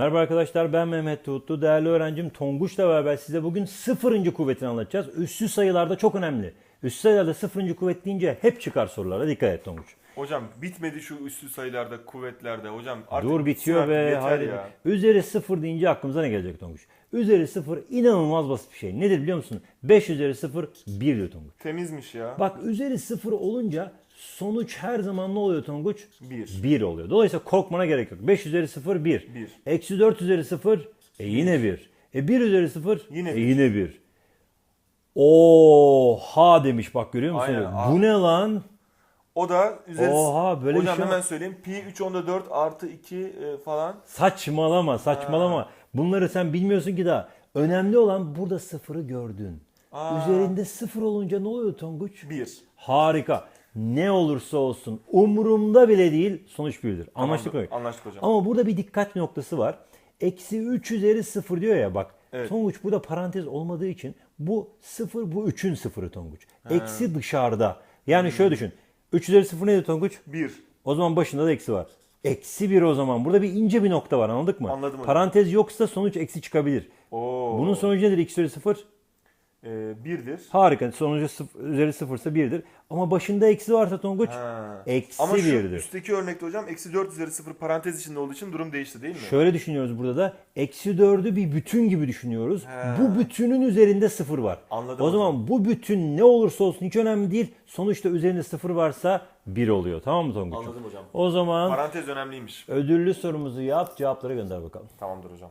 Merhaba arkadaşlar ben Mehmet Tuğutlu. Değerli öğrencim Tonguç'la beraber size bugün sıfırıncı kuvvetini anlatacağız. Üssü sayılarda çok önemli. Üssü sayılarda sıfırıncı kuvvet deyince hep çıkar sorulara. Dikkat et Tonguç. Hocam bitmedi şu üstü sayılarda, kuvvetlerde. Hocam artık Dur bitiyor Haydi. ya. Üzeri sıfır deyince aklımıza ne gelecek Tonguç? Üzeri sıfır inanılmaz basit bir şey. Nedir biliyor musun? 5 üzeri sıfır 1 diyor Tonguç. Temizmiş ya. Bak üzeri sıfır olunca sonuç her zaman ne oluyor Tonguç? Bir. 1 oluyor. Dolayısıyla korkmana gerek yok. 5 üzeri 0 1. Bir. Eksi 4 üzeri 0 e yine 1. E 1 üzeri 0 Yine e bir. yine 1. Oha demiş bak görüyor musun? Aynen, Bu ne lan? O da üzeri... Oha, böyle bir Hocam şey hemen söyleyeyim. Pi 3 onda 4 artı 2 e, falan. Saçmalama saçmalama. Bunları sen bilmiyorsun ki daha. Önemli olan burada sıfırı gördün. Aa. Üzerinde sıfır olunca ne oluyor Tonguç? 1. Harika. Ne olursa olsun umurumda bile değil sonuç birdir. Anlaştık mı? Anlaştık hocam. Ama burada bir dikkat noktası var. Eksi 3 üzeri 0 diyor ya bak. Evet. Tonguç burada parantez olmadığı için bu 0 bu 3'ün sıfırı Tonguç. Eksi dışarıda. Yani şöyle düşün. 3 üzeri 0 neydi Tonguç? 1. O zaman başında da eksi var. Eksi 1 o zaman. Burada bir ince bir nokta var anladık mı? Anladım hocam. Parantez yoksa sonuç eksi çıkabilir. Oo. Bunun sonucu nedir? 2 üzeri 0? E, 1'dir. Harika. Sonucu sıf- üzeri 0 ise 1'dir. Ama başında eksi varsa Tonguç Ha. eksi Ama şu 1'dir. üstteki örnekte hocam eksi 4 üzeri 0 parantez içinde olduğu için durum değişti değil mi? Şöyle düşünüyoruz burada da. Eksi 4'ü bir bütün gibi düşünüyoruz. He. Bu bütünün üzerinde sıfır var. Anladım O hocam. zaman bu bütün ne olursa olsun hiç önemli değil. Sonuçta üzerinde sıfır varsa 1 oluyor. Tamam mı Tonguç'um? Anladım hocam. O zaman Parantez önemliymiş. ödüllü sorumuzu yap, cevapları gönder bakalım. Tamamdır hocam.